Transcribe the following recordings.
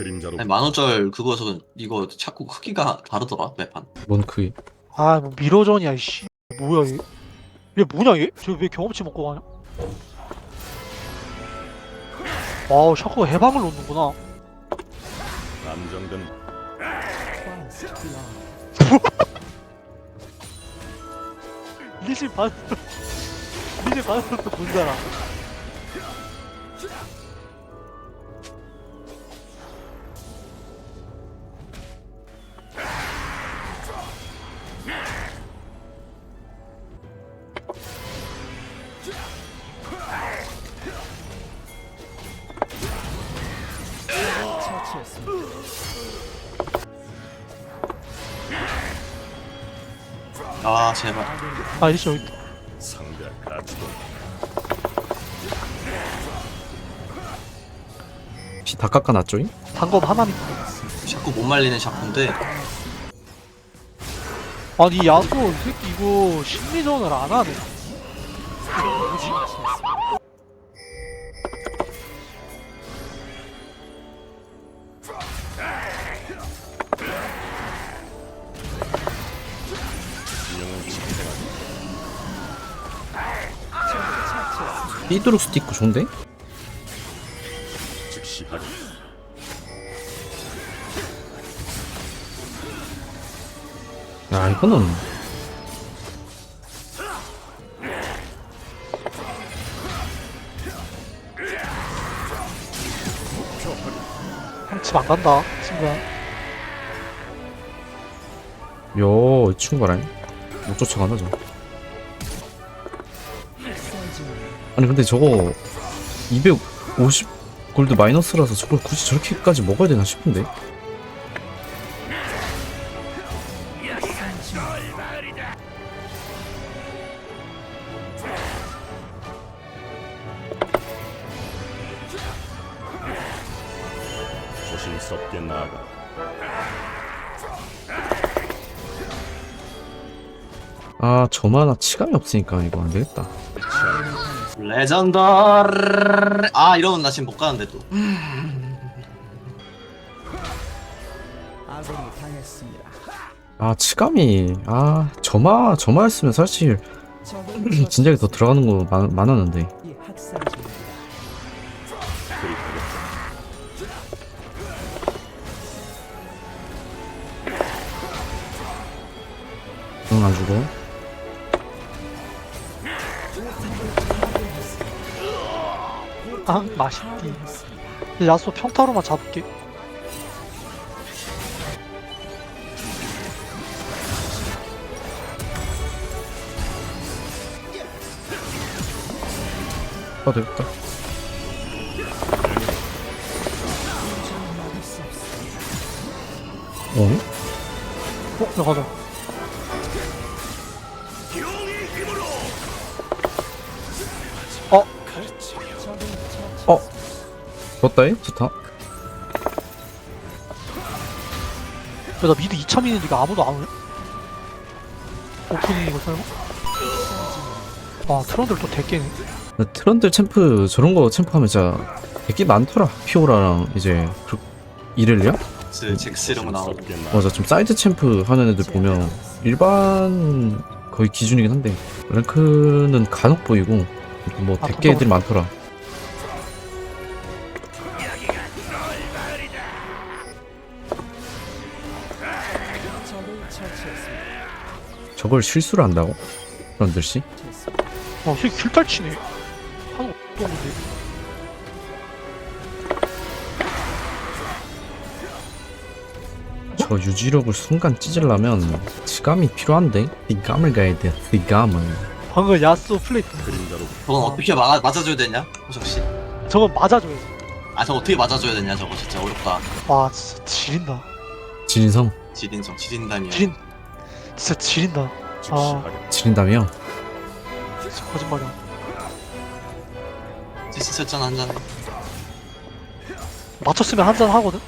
그림자로 아니 만호절 그거서 이거 자꾸 크기가 다르더라 매판 뭔 크기? 아, 뭐 미러전이야, 이씨. 뭐야, 얘? 얘 뭐냐, 얘? 저 왜 경험치 먹고 가냐? 와우, 샤코가 해방을 놓는구나. 안정된 리신 반, 리신 반으로 본 사람. 아 제발 아, 리신 여기 있다. 상대할 가치도 피 다 깎아놨죠잉? 단검 하나니까. 자꾸 못 말리는 샤프인데 아니, 야수, 이 새끼 이거 심리전을 안 하네. 삐뚤룩 수도 있고 좋은데? 야 이거는 형집 안 간다, 친구야. 요 친구라잉 못 쫓아가나 저 아니 근데 저거 250 골드 마이너스라서 저걸 굳이 저렇게까지 먹어야 되나 싶은데? 조심스럽게 나아가. 아 치감이 없으니까 이거 안 되겠다 레전더 아 이러면 나 지금 못 가는데 또. 아군이 당했습니다. 아 치감이. 아 저마 저마였으면 사실 적은 진작에 더 들어가는 거 많, 많았는데. 이 학살 중입니다. 그리하겠다 응안 죽어 아, 맛있디. 야수 평타로만 잡을게. 아 되겠다 어? 어, 야, 가자. 좋다잉? 좋다 야, 나 미드 2차 미는 니가 아무도 안 오냐? 오프닝 이거 설마? 아, 트런들 또 대깨네. 트런들 챔프 저런 거 챔프 하면 진짜 되게 많더라 피오라랑 이제 그 이렐리아? 그 잭스 이런 거 나오고 맞아 좀 사이드 챔프 하는 애들 보면 일반 거의 기준이긴 한데 랭크는 간혹 보이고 뭐 아, 대깨 애들이 많더라 저걸 실수를 한다고? 트런들씨? 어, 쟤 킬탈 치네. 하는 거 없는데. 저 유지력을 순간 찢으려면 지감이 필요한데? 지감을 가야 돼 지감을 방금 야수 플레이. 그림자로 저건 어떻게 막, 맞아줘야 되냐 호석씨 저건 맞아줘야지. 아 저거 어떻게 맞아줘야 되냐 저거 진짜 어렵다 와, 진짜 지린다. 진성 지린성 지린다니야 지린. 진짜 지린다. 아. 지린다며? 진짜 거짓말이야. 찌스쳤잖아 한 잔에 맞췄으면 한 잔 하거든?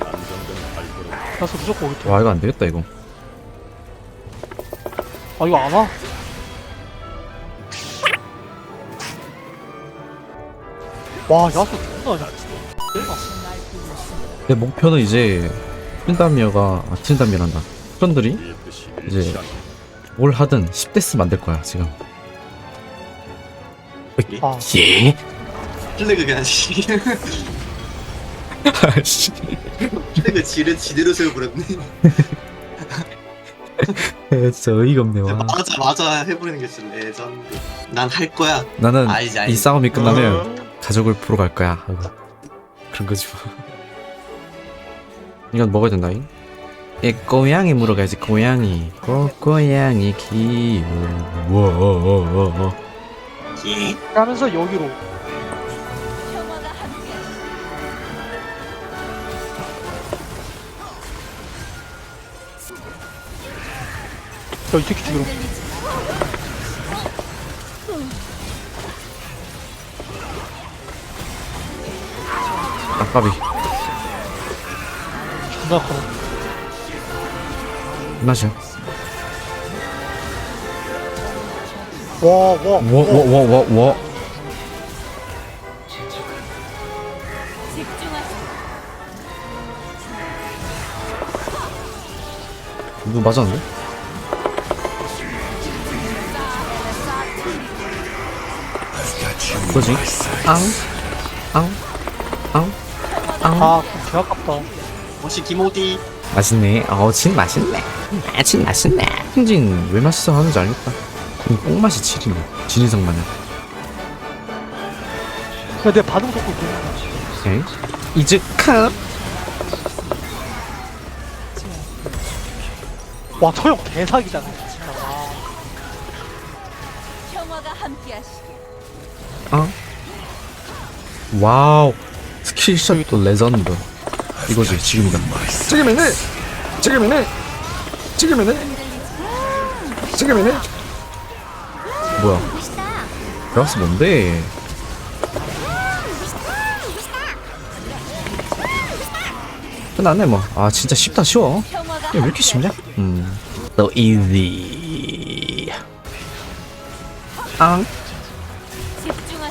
안정된 발걸음 야수 무조건 오겠다. 와 이거 안 되겠다 이거 아, 이거 안 와? 와 야수 존나 잘내 목표는 이제 트린다미어가 아 우리의 뜻이 이제 뭘 하든 10데스 만들 거야 지금. 아. 예? 플래그 그냥 지 아씨. 플래그 지를 지대로 세워버렸네. 진짜 어이가 없네 와. 맞아 맞아. 해버리는 게 진짜 레전드. 난 할 거야. 나는 알지, 알지. 이 싸움이 끝나면 가족을 보러 갈 거야. 하고 그런 거지 뭐 이건 먹어야 된다잉? 이 고양이 물어가야지 고양이. 고, 고양이 예 하면서 여기로. 야이 새끼 죽이러 아까비 존나 커 맛이야 와와 와 와 와 와와 누구 맞았는데? 뭐지? 앙? 앙? 앙? 앙? 아 개 아깝다 혹시 김호디 맛있네. 어, 진 맛있네. 아, 진 맛있네. 흰진 왜 맛있어 하는지 알겠다. 이 꽁맛이 질이네. 진이성 마냥. 야 내 반응 속도 보는 에? 이즈 컵. 와 저 형 대사기잖아 진짜 와. 평화가 함께하시길. 어? 와우. 스킬샷 또 레전드. 이거지, 지금이다. 지금이네! 지금이네! 지금이네! 지금이네! 뭐야? 베라스 뭔데? 끝났네 뭐. 아 진짜 쉽다 쉬워. 야, 왜 이렇게 쉽냐? 음. 또 easy. 앙, 집중하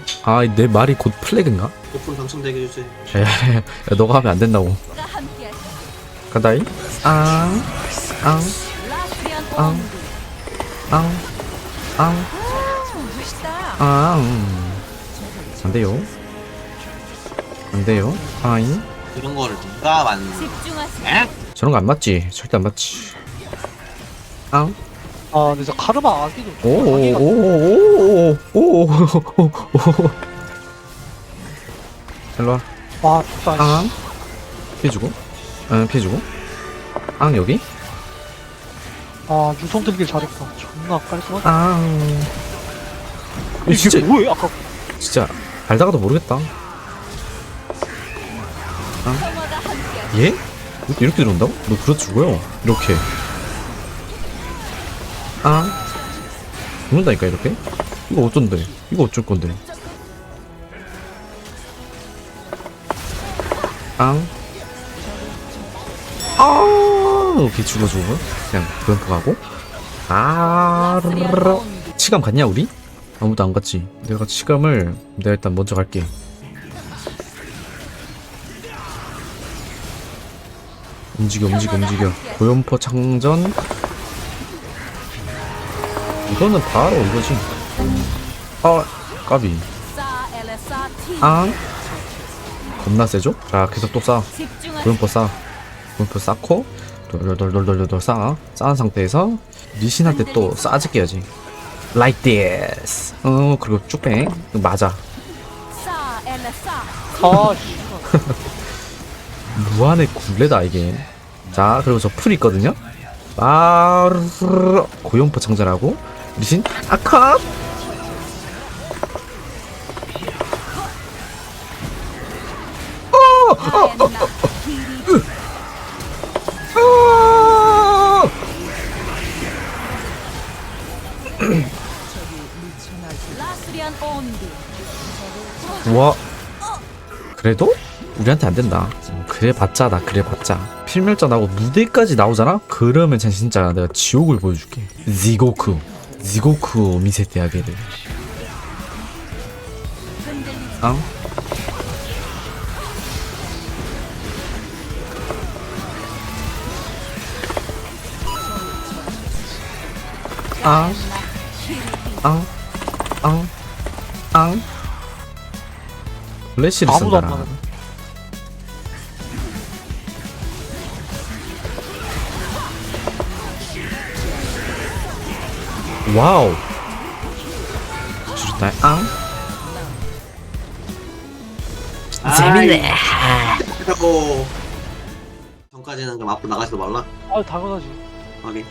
아, 내 말이 곧 플래그인가? 오픈 당첨되게 해주세요 야, 너가 하면 안 된다고. 앙, 앙, 라스리안 앙, 앙, 앙, 멋있다. 앙. 안 돼요. 안 돼요. 아잉. 이런 거를 누가 만? 저런 거 안 맞지? 절대 안 맞지. 앙. 아 근데 저 카르마 아기도 오, 오, 오, 오, 오, 오, 오. 일로 와. 와 진짜 앙. 피해주고. 응, 피해주고. 앙, 여기. 아 유성 들길 잘했다 존나 깔끔하다 앙. 이게 진짜, 뭐야 아까 진짜, 알다가도 모르겠다. 함께하시. 얘? 이렇게, 들어온다고? 너 그렇 죽어요. 이렇게. 아. 죽는다니까, 이렇게? 이거 어쩐데? 이거 어쩔 건데? 앙. 아, 오케이, 죽어, 죽어. 그냥, 브럼프 가고. 아. 치감 갔냐, 우리? 아무도 안 갔지. 내가 치감을, 내가 일단 먼저 갈게. 움직여 움직여 움직여 고연포 창전 이거는 바로 이거지 아 까비. 아 겁나 세죠? 자 계속 집중하시. 고연포 쌓아 고연포 쌓고 돌돌돌돌돌돌 쌓아 쌓은 상태에서 리신한테 또 쌓아줄게 야지 like this 어 그리고 쭉빼 맞아. 아 씨. 무한의 굴레다 이게 자 그리고 저 풀 있거든요 바로 고용포 창전하고 미신? 아컵! 우와 어, 어, 어, 그래도 우리한테 안 된다 뭐 그래 봤자 나 그래 봤자 필멸전하고 무대까지 나오잖아? 그러면 진짜 내가 지옥을 보여줄게. 지고쿠. 지고쿠 미세대하게를. 앙? 앙? 앙? 앙? 앙? 플래시를 아무도 안 쓴다라. 와우. 좋다. 앙? 재밌네. 하고 전까지는 그럼 앞으로 나가지도 말라. 아 당연하지. 확인.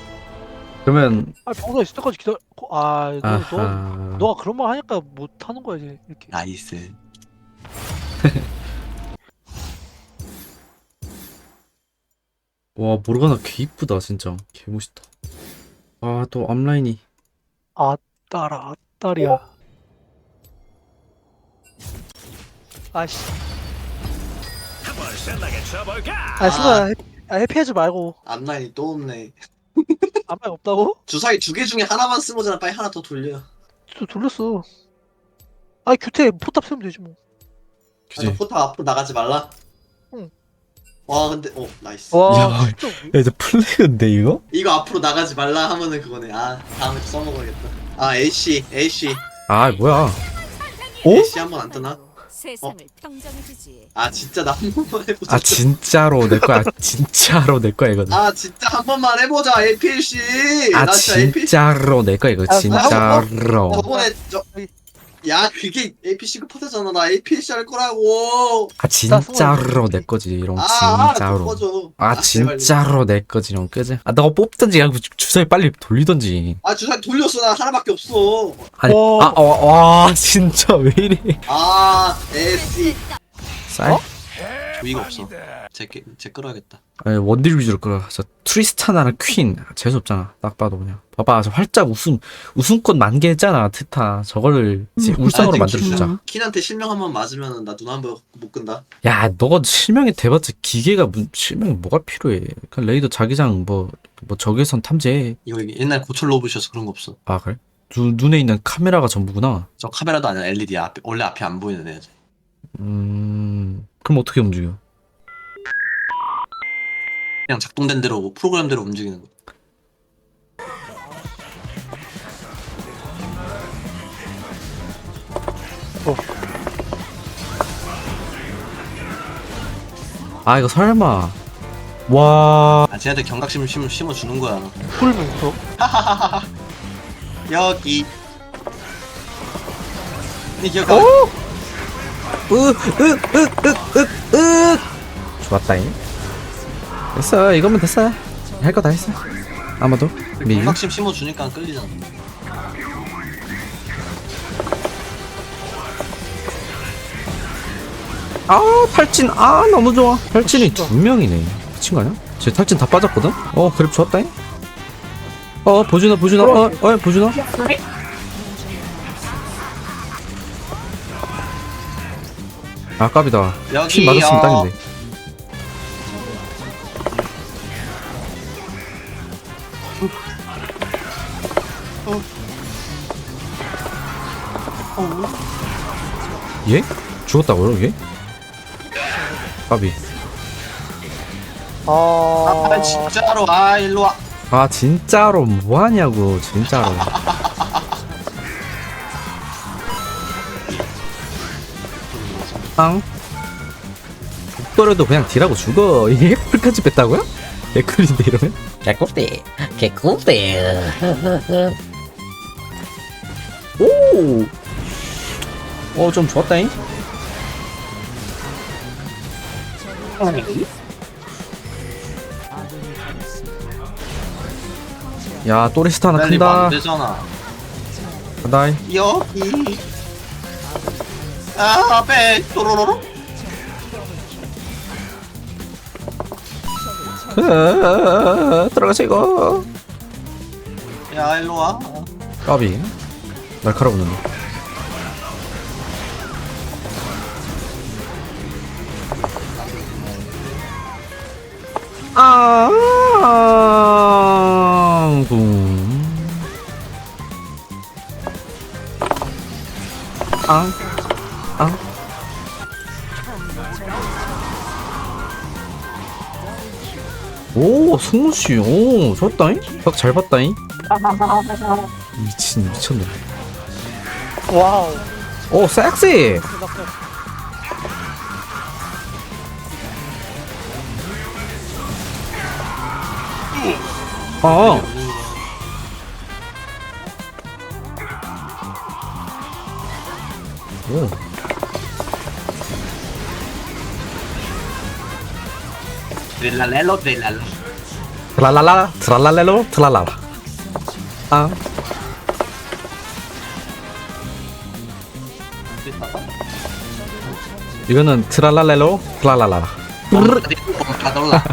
그러면 아 병사 있을 때까지 기다려. 아 너, 너 아하. 너가 그런 말 하니까 못 하는 거야 이제 이렇게. 나이스. 와 모르가나 개 이쁘다 진짜 개 멋있다. 아 또 앞라인이 아 딸아 딸이야. 아씨. 아 승아 아, 해피하지 말고 앞라인이 또 없네. 아무 말 없다고? 주사위 두 개 중에 하나만 쓰면 되잖아. 빨리 하나 더 돌려. 또 돌렸어. 아 규태 포탑 세우면 되지 뭐. 아니, 그지? 포탑 앞으로 나가지 말라. 응. 와 근데 어 나이스. 와 야. 진짜 야 이제 플레이인데 이거? 이거 앞으로 나가지 말라 하면은 그거네. 아 다음에 또 써먹어야겠다. 아 AC AC 아 뭐야? 오? AC 한번 안 뜨나? 세상을 평정해주지. 아 진짜 나 한 번만 해보자. 아 진짜로 내 거야 진짜로 내 거야 이거는. 아 진짜 한 번만 해보자 APC. 아 나 진짜 APC. 진짜로 내 거야 이거 아, 진짜로. 저번에 저. 야 그게 APC 급하대잖아 나 APC 할 거라고 아 진짜로 내 거지 이런 거아 진짜로. 꺼져 아 제발. 진짜로 내 거지 이런 거 끄지? 아 너가 뽑든지 주- 주사위 빨리 돌리던지. 아 주사 돌렸어 나 하나밖에 없어 아니 와. 아와 진짜 왜 이래? 아 AC 쌀? 조 이가 없어 제, 게- 제 끌어야겠다 아니, 원딜 위주로 끌어. 저 트리스타나랑 퀸 재수 없잖아. 딱 봐도 그냥. 봐봐, 저 활짝 우승 우승권 만개 했잖아. 트타. 저거를 이제 울상으로 아, 만들어 주자. 킨한테 실명 한 번 맞으면 나 눈 한 번 못 끈다 야, 너가 실명이 돼봤자 기계가 문, 실명이 뭐가 필요해? 그냥 레이더 자기장 뭐뭐 적외선 탐지해. 이거 옛날 고철 로봇이어서 그런 거 없어 아 그래? 눈 눈에 있는 카메라가 전부구나. 저 카메라도 아니라 LED 앞 원래 앞에 안 보이는 애 음, 그럼 어떻게 움직여? 그냥 작동된 대로 프로그램대로 움직이는 거 아 이거 설마? 와, 아, 쟤한테 경각심 심, 심어주는 거야. 풀면서 여기. 이 기억 어? 으으으으으으 좋았다잉. 됐어, 이거면 됐어. 할 거 다 했어. 아마도 미. 경각심 심어주니까 끌리잖아. 아 탈진 아 너무 좋아 탈진이 두 명이네 미친 거 아니야? 쟤 탈진 다 빠졌거든? 어 그랩 좋았다잉 어 보준아 보준아 어, 어 보준아 아깝이다 핀 맞았으면 어. 딱인데 얘? 죽었다고요 얘? 까비 아, 아, 진짜로. 아, 일로 와. 아 진짜로 뭐하냐고 진짜로 빵 죽더라도 그냥 딜하고 죽어 이게 풀까지 뺐다고요? 개꿀인데 이러면? 개꿀대 개꿀대 오! 어 좀 좋았다잉? 야 또리스타 하나 빨리 안 큰다 되잖아. 간다잉 여기. 아, 빼, 또로로로? 아, 들어가시고 야, 일로 와. 까비 날카로운 눈 아, 붕. 아. 오, 승우씨, 오, 좋았다잉? 딱잘 봤다잉? 미친, 미쳤네. 와우. 오, 섹시! 아, 오. 드릴랄렐로 드릴랄로 트랄랄라, 트랄랄레로, 트랄랄라. 아, 이거는 트랄랄레로, 트랄랄라. 뽕파돌라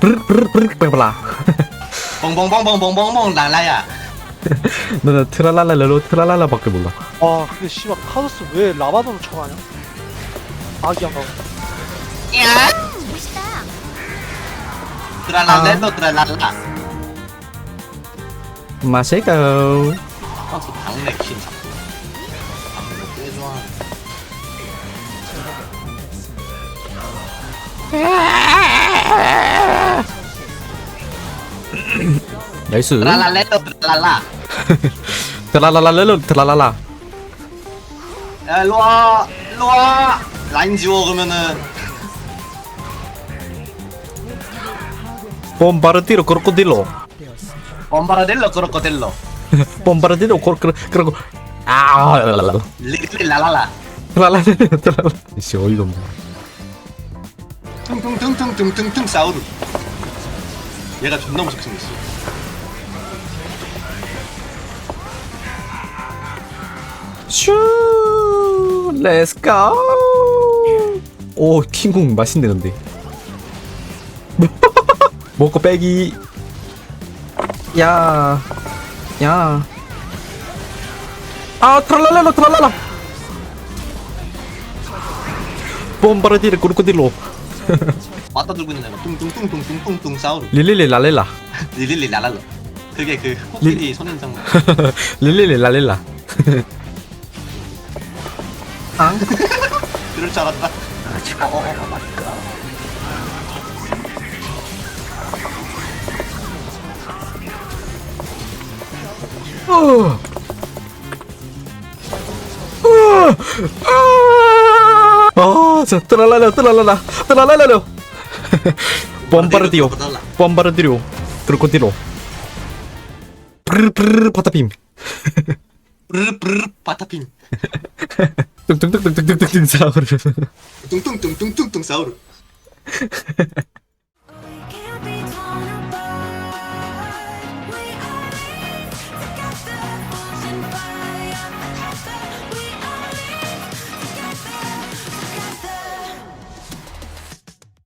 브르르르르르르라. 뽕뽕뽕뽕뽕뽕뽕 랄라야 너는 트랄랄레로, 트랄랄라밖에 몰라. 와, 근데 씨발 카더스 왜 라바노로 쳐가냐? 아기 안 가고. 멋있다. 드랄랄렐로 드랄랄라 마시고. 아, 저 당내 킨 자꾸 당내 꽤 좋아 나이스. 드랄랄렐로 드랄랄라 트랄랄랄레로, 트랄랄라. 야 일로와 일로와 라인 지워 그러면은 봄바르디로, 크로코딜로. bom바라델로 크로코델로 봄바르디로, 크로코, 크로코. 아, 랄랄라. 릴리 랄랄라. 씨, 어이가 없네. 퉁퉁퉁퉁퉁퉁퉁 사우루 얘가 존나 무섭게 생겼어 슈, 렛츠 고. 오, 킹콩 맛있네 근데. 먹고 빼기. 야, 야. 아, 트랄랄레로, 트랄랄라. 봄바르디르, 크로코딜로. 맞다 들고 있는 애가 퉁퉁퉁퉁퉁퉁퉁 사우루 릴릴리 랄렐라. 릴리 랄랄라 그게 그 코끼리 손인장 릴릴리 랄렐라. 아, 그럴 줄 알았다 어. 아, 저 트랄랄라 트랄랄라 트랄랄라로 bombardio bombardio 프르르르 파타핌 브르르 브르르 바타핀. 뚱뚱뚱뚱뚱뚱뚱 사우르 뚱뚱뚱뚱뚱뚱 사우루